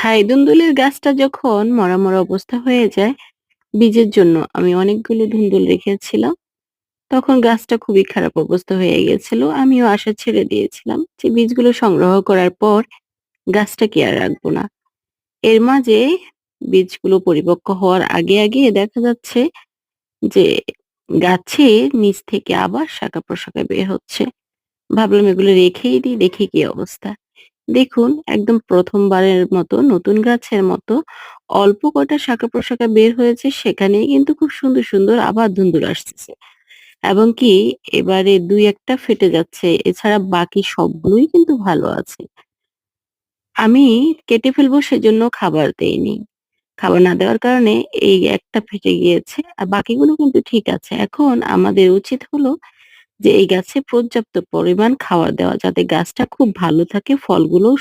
থাই ধুন্দুলের গাছটা যখন মরা, মরা অবস্থা হয়ে যায়, বীজের জন্য আমি অনেকগুলো ধুন্দুল রেখেছিলাম। তখন গাছটা খুবই খারাপ অবস্থা হয়ে গেছিল আমিও আশা ছেড়ে দিয়েছিলাম যে বীজগুলো সংগ্রহ করার পর গাছটাকে আর রাখব না। এর মাঝে বীজগুলো পরিপক্ক হওয়ার আগে, আগে দেখা যাচ্ছে যে গাছে নিচ থেকে আবার শাখা-প্রশাখা বের হচ্ছে। ভাবলাম এগুলো রেখেই দিই, দেখি কি অবস্থা। দেখুন একদম প্রথমবারের মতো নতুন গাছের মতো অল্প কটা শাখা-প্রশাখা বের হয়েছে সেখানেই কিন্তু খুব সুন্দর, সুন্দর আবার ধুন্দুল আসতেছে। এবং কি এবারে দুই একটা ফেটে যাচ্ছে। এছাড়া বাকি সবগুলোই কিন্তু ভালো আছে। আমি কেটে ফেলব সেজন্য খাবার দেইনি। খাবার না দেওয়ার কারণে এই একটা ফেটে গিয়েছে। আর বাকিগুলো কিন্তু ঠিক আছে। এখন আমাদের উচিত হলো যে এই গাছে পর্যাপ্ত পরিমাণ খাওয়ার দেওয়া যাতে গাছটা খুব ভালো থাকে, ফলগুলোও সু